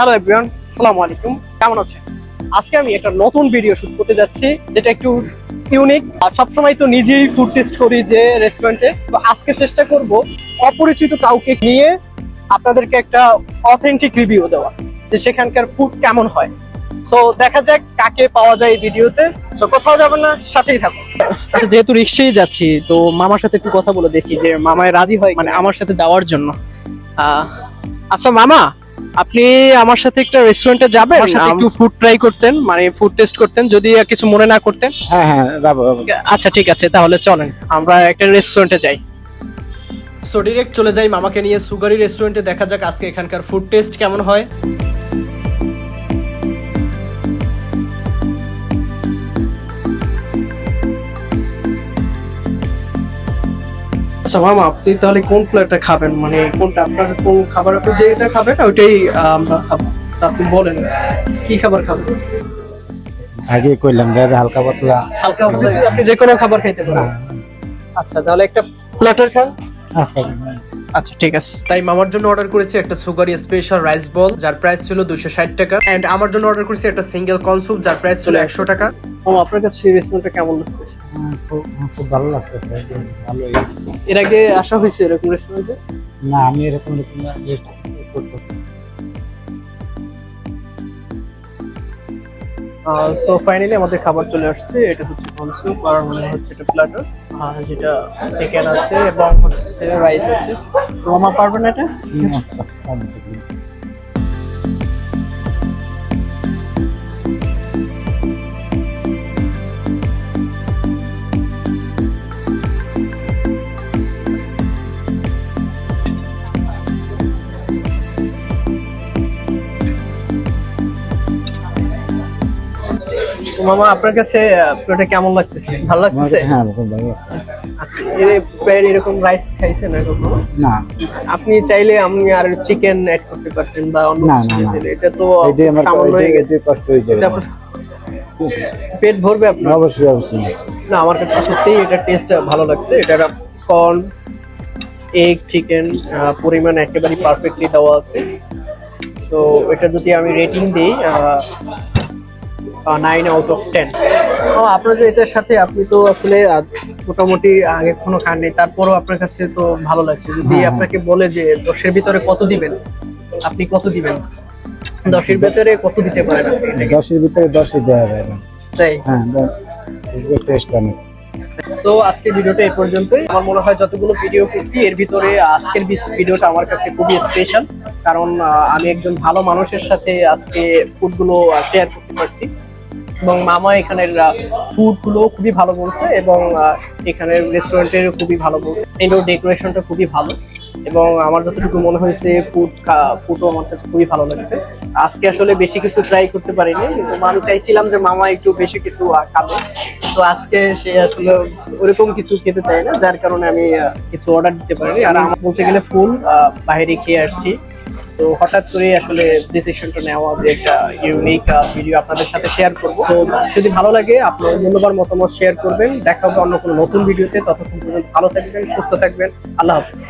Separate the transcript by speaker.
Speaker 1: Hello everyone, আসসালামু আলাইকুম। কেমন আছেন? আজকে আমি একটা নতুন ভিডিও শুট করতে যাচ্ছি, যেটা একটু ইউনিক আর সবসময় তো নিজেই ফুড টেস্ট করি যে রেস্টুরেন্টে তো আজকে চেষ্টা করব অপরিচিত কাউকে নিয়ে আপনাদেরকে একটা অথেন্টিক রিভিউ দেওয়া, যে সেখানকার ফুড কেমন হয়। সো দেখা যাক কাকে পাওয়া যায় এই ভিডিওতে সো কোথাও যাবেন না, সাথেই থাকুন। আচ্ছা যেহেতু রিক্সায় যাচ্ছি, তো মামার সাথে একটু কথা বলে দেখি যে মামায় রাজি হয় মানে আমার সাথে যাওয়ার জন্য। আচ্ছা মামা আপনি আমার সাথে একটা রেস্টুরেন্টে যাবেন? আমার সাথে একটু ফুড ট্রাই করতেন মানে ফুড টেস্ট করতেন যদি কিছু মনে না করতেন।
Speaker 2: হ্যাঁ হ্যাঁ।
Speaker 1: আচ্ছা ঠিক আছে তাহলে চলেন। আমরা একটা রেস্টুরেন্টে যাই। সো ডিরেক্ট চলে যাই মামাকে নিয়ে সুগারি রেস্টুরেন্টে দেখা যাক আজকে এখানকার ফুড টেস্ট কেমন হয়। আচ্ছা মামা আপনি তাহলে কোন প্লেটটা খাবেন? মানে কোনটা আপনার কোন খাবার আপনি যেটা খাবেন ওইটাই আমরা খাব। আপনি বলেন কি খাবার খাবেন?
Speaker 2: আগে কইলাম দাদা হালকা পাতলা।
Speaker 1: হালকা পাতলা আপনি যে কোনো খাবার খাইতে পারেন। আচ্ছা তাহলে একটা প্ল্যাটার খান।
Speaker 2: আচ্ছা
Speaker 1: আচ্ছা ঠিক আছে। তাই মামার জন্য অর্ডার করেছি একটা সুগারি স্পেশাল রাইস বল যার প্রাইস ছিল দুশো ষাট টাকা। অ্যান্ড আমার জন্য অর্ডার করেছি একটা সিঙ্গেল কনসুপ যার প্রাইস ছিল একশো টাকা। ও আপনার কাছে এই রেস্টুরেন্টটা কেমন লাগতেছে?
Speaker 2: খুব খুব ভালো লাগতেছে ভালোই।
Speaker 1: এর আগে আসা হয়েছে এরকম রেস্টুরেন্টে
Speaker 2: না আমি এরকম এরকম
Speaker 1: সো ফাইনালি আমাদের খাবার চলে আসছে। এটা হচ্ছে কনসুপ আর মানে হচ্ছে এটা প্ল্যাটার যেটা চিকেন আছে এবং হচ্ছে রাইস আছে। রোমা পারবেন এটা? তো মামা আপনার কাছে প্লেটে কেমন লাগতেছে? ভালো লাগতেছে?
Speaker 2: হ্যাঁ খুব ভালো
Speaker 1: আচ্ছা এর এরকম রাইস খাইছেন না কখনো
Speaker 2: না।
Speaker 1: আপনি চাইলে আপনি আর চিকেন অ্যাড করতে পারতেন বা অন্য
Speaker 2: না,
Speaker 1: কিছু
Speaker 2: না, না।
Speaker 1: এটা তো সামান্য হয়ে গেছে।
Speaker 2: কষ্ট হয়ে যাবে
Speaker 1: পেট ভরবে আপনার?
Speaker 2: অবশ্যই অবশ্যই।
Speaker 1: না আমার কাছে সত্যিই এটা টেস্ট ভালো লাগছে। এটা কর্ন এগ চিকেন পরিমাণ একেবারে পারফেক্টলি দেওয়া আছে। তো এটা যদি আমি রেটিং দিই নাইন আউট অফ টেন ও আপনার যে এটার সাথে আপনি তো আসলে মোটামুটি আগে কোনো খাননি তারপরও আপনার কাছে তো ভালো লাগছে। যদি
Speaker 2: হ্যাঁ, হ্যাঁ।
Speaker 1: আপনাকে বলে যে দশের ভিতরে কত দিবেন আপনি কত দিবেন? দশের ভিতরে কত দিতে পারেন আপনি
Speaker 2: দশের ভিতরে দশই দেওয়া যায় না।
Speaker 1: তাই?
Speaker 2: হ্যাঁ টেস্ট অনেক
Speaker 1: সো আজকের ভিডিওটা এই পর্যন্তই। আমার মনে হয় যতগুলো ভিডিও করছি এর ভিতরে আজকের ভিডিওটা আমার কাছে খুবই স্পেশাল কারণ আমি একজন ভালো মানুষের সাথে আজকে ফুডগুলো শেয়ার করতে পারছি। এবং মামা এখানের ফুডগুলো খুবই ভালো বলছে এবং এখানের রেস্টুরেন্টের খুবই ভালো বলছে। ইনডোর ডেকোরেশনটা খুবই ভালো এবং আমার যতটুকু মনে হয়েছে ফুড ফুডও আমার কাছে খুবই ভালো লাগছে। আজকে আসলে বেশি কিছু ট্রাই করতে পারিনি, কিন্তু আমি চাইছিলাম যে মামা একটু বেশি কিছু খাবে। তো আজকে সে আসলে ওরকম কিছু খেতে চায় না, যার কারণে আমি কিছু অর্ডার দিতে পারিনি। আর বলতে গেলে ফুল বাইরে খেয়ে আসছি। তো হঠাৎ করে আসলে ডিসিশনটা নেওয়া যে একটা ইউনিক ভিডিও আপনাদের সাথে শেয়ার করব। তো যদি ভালো লাগে, আপনার মূল্যবান মতামত শেয়ার করবেন। দেখা হবে অন্য কোনো নতুন ভিডিওতে ততক্ষণ পর্যন্ত ভালো থাকবেন, সুস্থ থাকবেন। আল্লাহ হাফিজ।